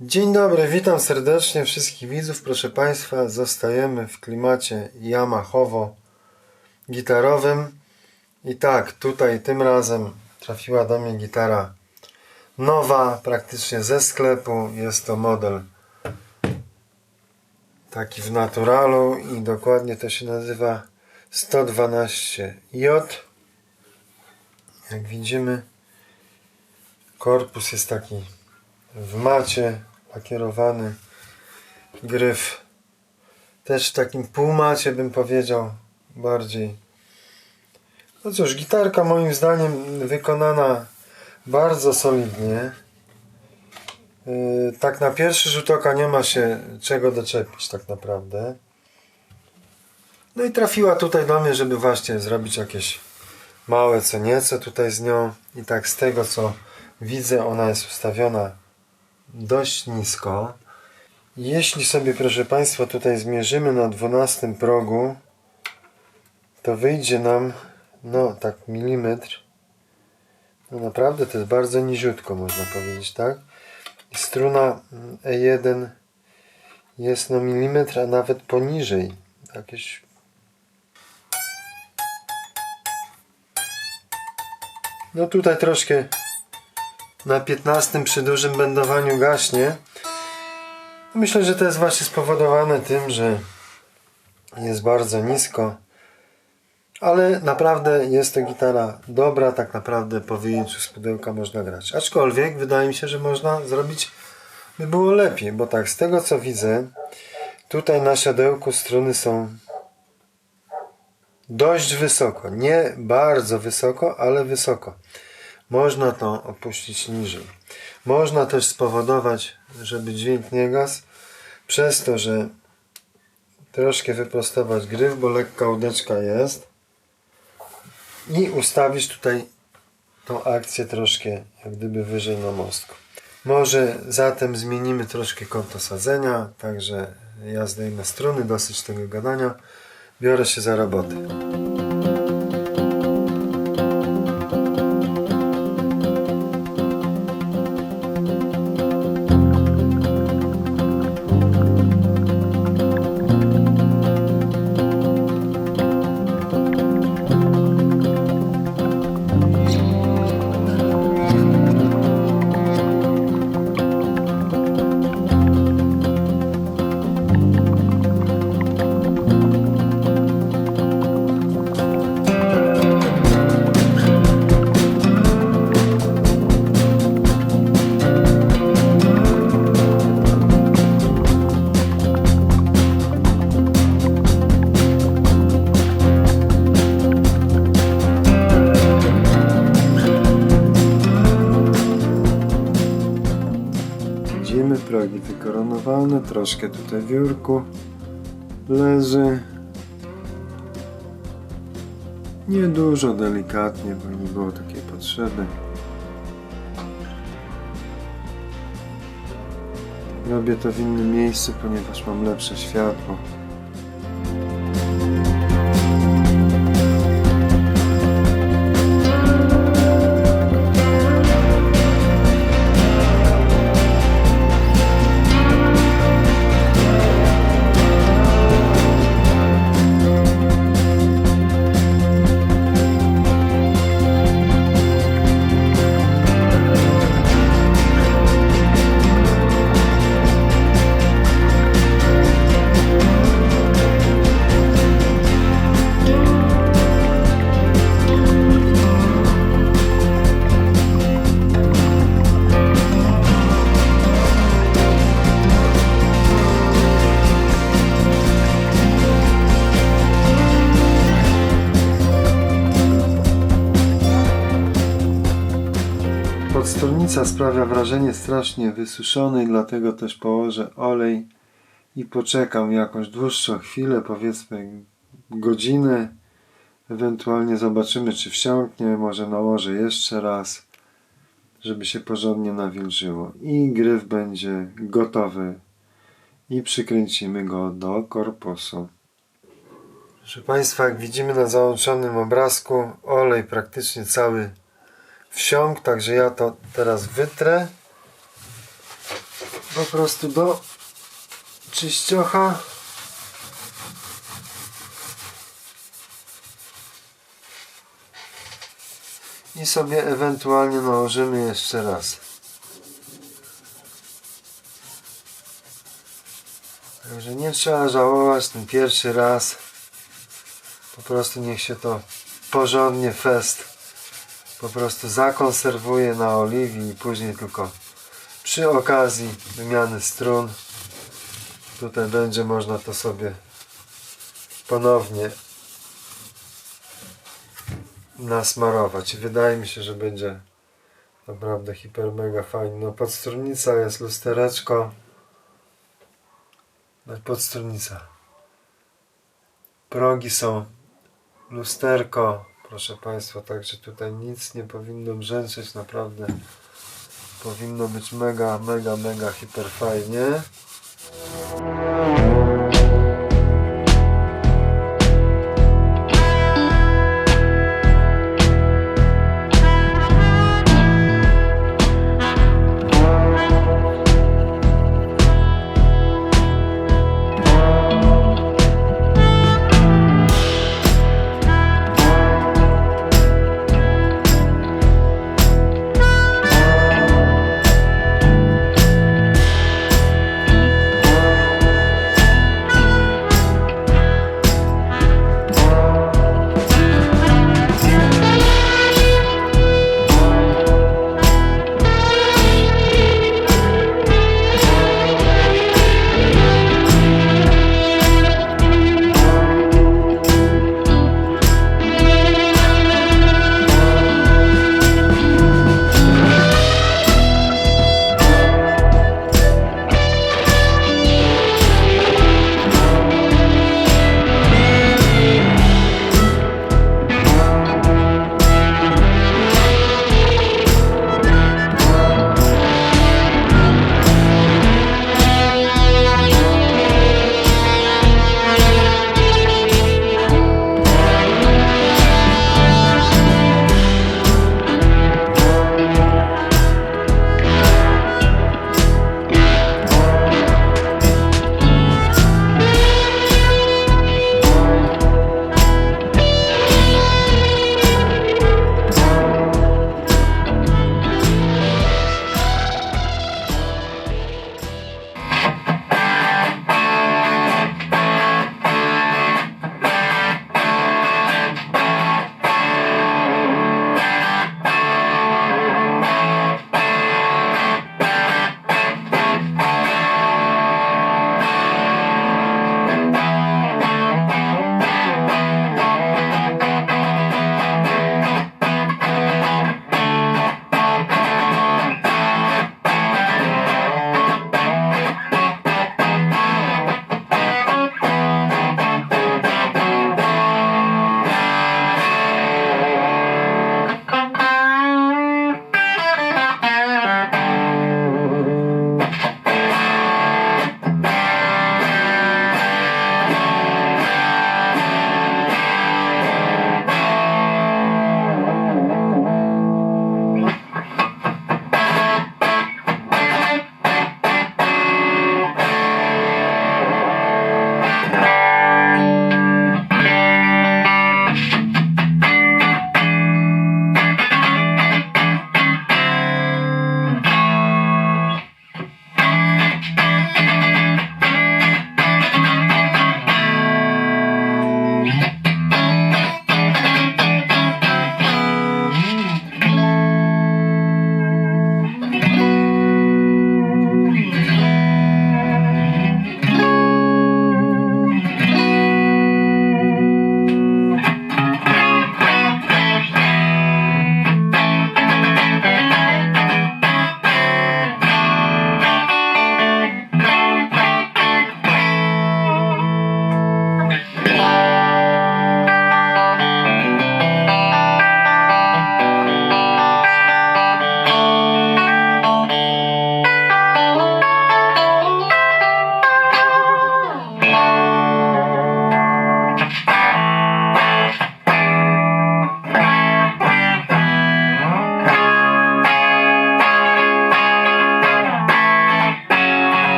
Dzień dobry, witam serdecznie wszystkich widzów. Proszę Państwa, zostajemy w klimacie Yamahowo-gitarowym. I tak, tutaj tym razem trafiła do mnie gitara nowa, praktycznie ze sklepu. Jest to model taki w naturalu i dokładnie to się nazywa 112J. Jak widzimy, korpus jest taki w macie lakierowany gryf. Też w takim półmacie bym powiedział bardziej. No cóż, gitarka moim zdaniem wykonana bardzo solidnie. Yy, tak na pierwszy rzut oka nie ma się czego doczepić tak naprawdę. No i trafiła tutaj do mnie, żeby właśnie zrobić jakieś małe co nieco tutaj z nią. I tak z tego co widzę ona jest ustawiona dość nisko. Jeśli sobie, proszę Państwa, tutaj zmierzymy na 12 progu, to wyjdzie nam, no tak, milimetr. No naprawdę to jest bardzo niziutko, można powiedzieć, tak? Struna E1 jest no milimetr, a nawet poniżej. Jakieś No tutaj troszkę na 15 przy dużym bendowaniu gaśnie. Myślę, że to jest właśnie spowodowane tym, że jest bardzo nisko. Ale naprawdę jest to gitara dobra, tak naprawdę po wyjęciu z pudełka można grać. Aczkolwiek wydaje mi się, że można zrobić by było lepiej, bo tak z tego co widzę, tutaj na siodełku struny są dość wysoko. Nie bardzo wysoko, ale wysoko. Można to opuścić niżej. Można też spowodować, żeby dźwięk nie gasł, przez to, że troszkę wyprostować gryf, bo lekka łódeczka jest i ustawić tutaj tą akcję troszkę jak gdyby wyżej na mostku. Może zatem zmienimy troszkę kąt osadzenia, także ja zdejmę struny, dosyć tego gadania. Biorę się za robotę. Troszkę tutaj w biurku leży. Niedużo, delikatnie, bo nie było takiej potrzeby. Robię to w innym miejscu, ponieważ mam lepsze światło. Podstolnica sprawia wrażenie strasznie wysuszonej, dlatego też położę olej i poczekam jakąś dłuższą chwilę, powiedzmy godzinę. Ewentualnie zobaczymy, czy wsiąknie. Może nałożę jeszcze raz, żeby się porządnie nawilżyło. I gryf będzie gotowy. I przykręcimy go do korpusu. Proszę Państwa, jak widzimy na załączonym obrazku, olej praktycznie cały wsiąkł, także ja to teraz wytrę po prostu do czyściocha. I sobie ewentualnie nałożymy jeszcze raz. Także nie trzeba żałować ten pierwszy raz. Po prostu niech się to porządnie fest po prostu zakonserwuje na oliwii i później tylko przy okazji wymiany strun. Tutaj będzie można to sobie ponownie nasmarować. Wydaje mi się, że będzie naprawdę hiper mega fajnie. No podstrunnica jest lustereczko no i podstrunnica. Progi są lusterko proszę Państwa, także tutaj nic nie powinno brzęczeć, naprawdę powinno być mega, mega, mega hiper fajnie.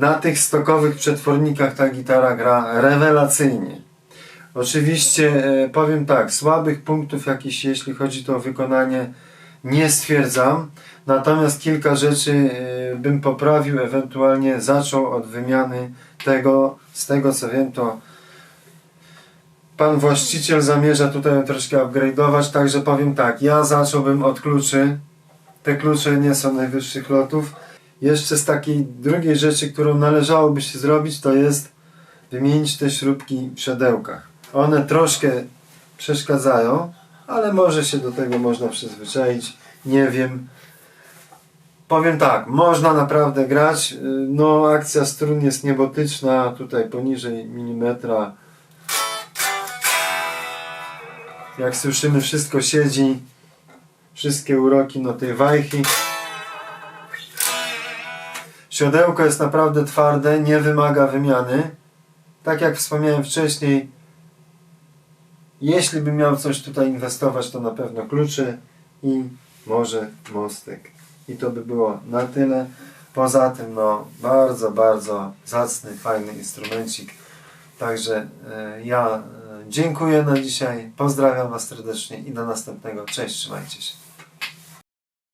Na tych stokowych przetwornikach ta gitara gra rewelacyjnie. Oczywiście e, powiem tak, słabych punktów jakichś, jeśli chodzi to o wykonanie, nie stwierdzam. Natomiast kilka rzeczy e, bym poprawił, ewentualnie zaczął od wymiany tego. Z tego co wiem, to pan właściciel zamierza tutaj troszkę upgrade'ować, także powiem tak, ja zacząłbym od kluczy. Te klucze nie są najwyższych lotów. Jeszcze z takiej drugiej rzeczy, którą należałoby się zrobić, to jest wymienić te śrubki w siodełkach. One troszkę przeszkadzają, ale może się do tego można przyzwyczaić. Nie wiem. Powiem tak, można naprawdę grać. No, akcja strun jest niebotyczna, tutaj poniżej milimetra. Jak słyszymy, wszystko siedzi. Wszystkie uroki no tej wajchy. Siodełko jest naprawdę twarde, nie wymaga wymiany. Tak jak wspomniałem wcześniej, jeśli bym miał coś tutaj inwestować, to na pewno klucze i może mostek. I to by było na tyle. Poza tym, no, bardzo, bardzo zacny, fajny instrumencik. Także e, ja e, dziękuję na dzisiaj, pozdrawiam Was serdecznie i do następnego. Cześć, trzymajcie się.